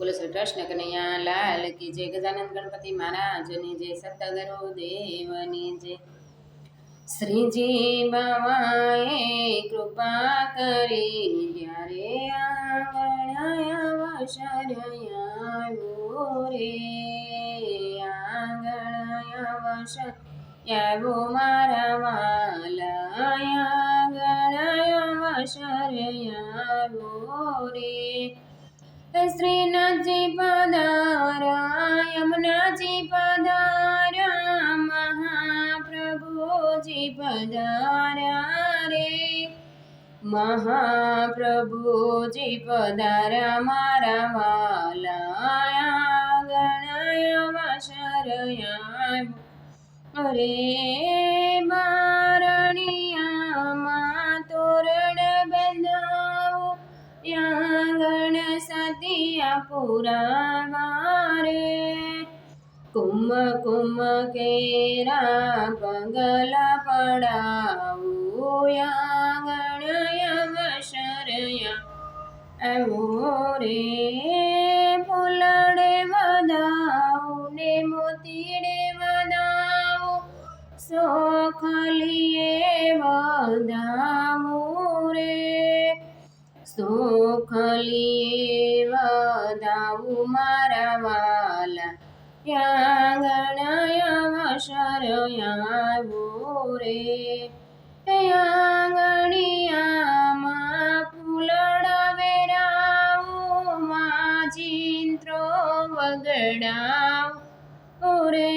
બોલો શ્રી કૃષ્ણ કનૈયા લાલ કી જય ગજાનંદ ગણપતિ મહારાજની જય સપ્તગુરુ દેવની જય શ્રીજી બાવાએ કૃપા કરી ત્યારે આંગણાયા વશરયાવો રે. આંગણાયા વશર યાવો મારા વાલા આંગણાયા વશરયાવો રે. શ્રીનાથજી પધારા યમુનાજી પધારા મહાપ્રભુજી પધાર્યા રે મહાપ્રભુજી પધાર્યા મારા વાલા ગણાયા શરયા અરે પુરાવા રે કુમ કુમ કેરા પગલા પડાવો યાંગણ યવશરયા એવો રે ફૂલડે વધાવો ને મોતીડે વધાવો સોખલીએ વધાવો રે સોખલી વાલા યાંગણયા શરયાવો રે યાંગણિયામાં ફૂલડા વેરાવો માજીન્ત્રો વગડાવો રે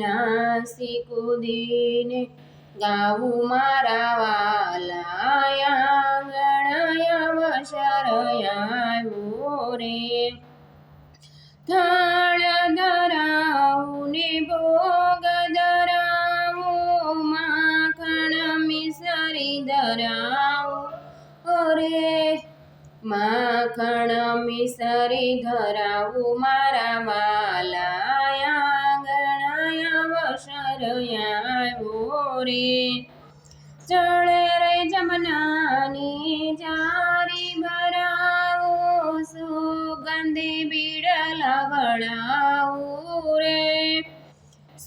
નાસી કુદીને ગાવું મારા વાલા. યાંગણયા શરયાવો રે ધરાવું રે માખણ મિસરી ધરાવું મારા વાલાયા આંગણાયા વશરયાવો રે. ચડે રે જમનાની જારી ભરાવો, સુગંધી બીડલા વળાવું રે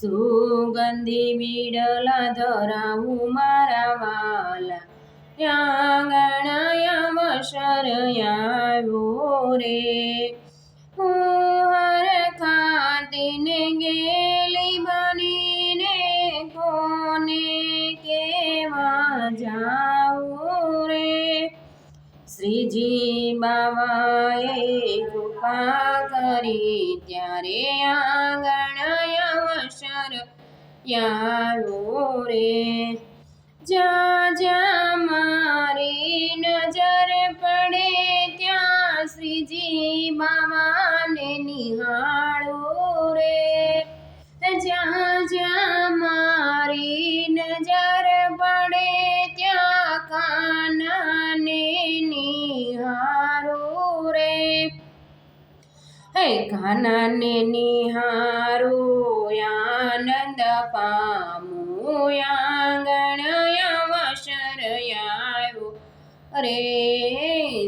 સુગંધી મીડલા ધરાવું મારા વાલા. આંગણાયા વશરયાવો રે. હું ખાતીને ગેલી બનીને કોને કેવા જાઉં રે? શ્રીજી બાવાએ કૃપા કરી ત્યારે વશર યારો રે જ્યાં જ્યાં મારી નજર પડે ત્યાં શ્રીજી બાવાને નિહાળો રે જ્યાં જ્યાં મારી નજર પડે ત્યાં કાનાને નિહારો રે હે કાનાને નિહારો આનંદ પામું આંગણયા આવ્યો અરે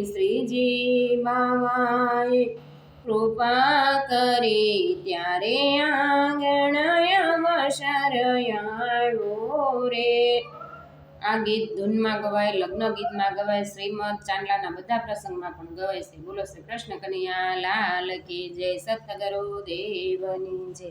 શ્રીજી બાવાએ કૃપા કરી ત્યારે આંગણયા આવ્યો રે. આ ગીત ધૂનમાં ગવાય, લગ્ન ગીતમાં ગવાય, શ્રીમદ ચાંદલાના બધા પ્રસંગમાં પણ ગવાય છે. બોલો શ્રી કૃષ્ણ કનૈયા, લાલ કી જય સતગુરુ દેવની જય.